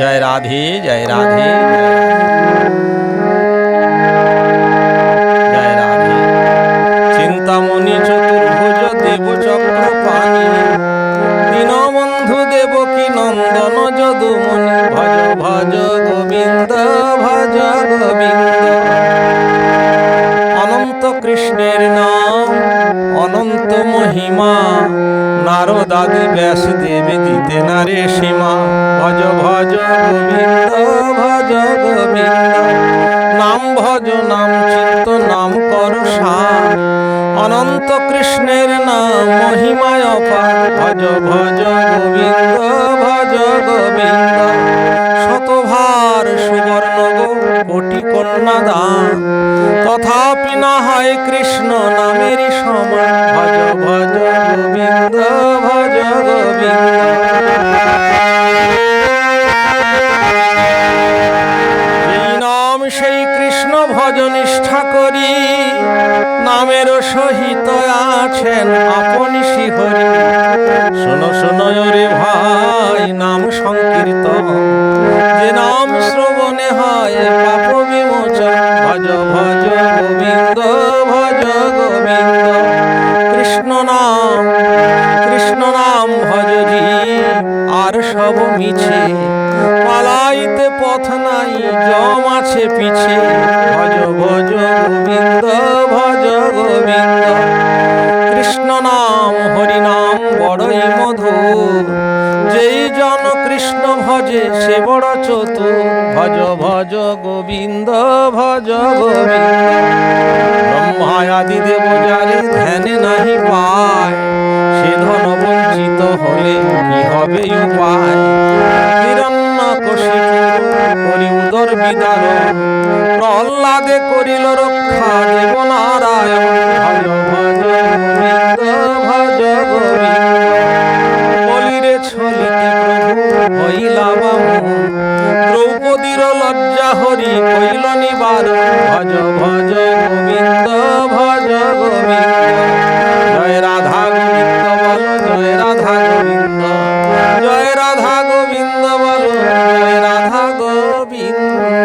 জয় রাধে জয় রাধে জয় রাধে। চিন্তামণি চতুর্ভুজ দেব চক্র পানি দীনবন্ধু দেব কি নন্দন যদুমণি। ভজ ভজ, গোবিন্দ ভজ, গোবিন্দ। অনন্ত কৃষ্ণের নাম, অনন্ত মহিমা। নারদাদি ব্যাস দেবে দিতে নারে সীমা। ভজ ভজ গোবিন্দ ভজ গোবিন্দ। নাম ভজ, নাম চিত্ত, নাম কর সার। অনন্ত কৃষ্ণের নাম মহিমায় অপার। ভজ ভজ গোবিন্দ ভজ গোবিন্দ। শতভার সুবর্ণ গো, কোটি কন্যা দান তথাপি না হয় কৃষ্ণ নামের সমান। সহিত আছেন আপনি শিহরি শোনো শোনো রে ভাই, নাম সংকীর্তন। যে নাম শ্রবণে হয় পাপ বিমোচন। ভজ ভজ গোবিন্দ ভজ গোবিন্দ। কৃষ্ণ নাম কৃষ্ণ নাম ভজজি আর সব মিছে। পালাইতে পথ নাই, জম আছে পিছে। ভজ ভজ গোবিন্দ যেই জন কৃষ্ণ ভজে, সে বড় চতুর। ভজ ভজ, গোবিন্দ, ভজ ব্রহ্মায়াদি দেব যারে ধ্যানে নাহি পায়, সে ধন বঞ্চিত হলে কি হবে উপায়? করি উদর বিদারণ প্রহ্লাদে করিল রক্ষা দেব ছলিতে প্রভু হইলাম দ্রৌপদীর লজ্জা হরি কইল নিবার। ভজ ভজ, গোবিন্দ ভজ, গোবিন্দ। জয় রাধা গোবিন্দ বল, জয় রাধা গোবিন্দ। জয় রাধা গোবিন্দ বল, জয় রাধা গোবিন্দ।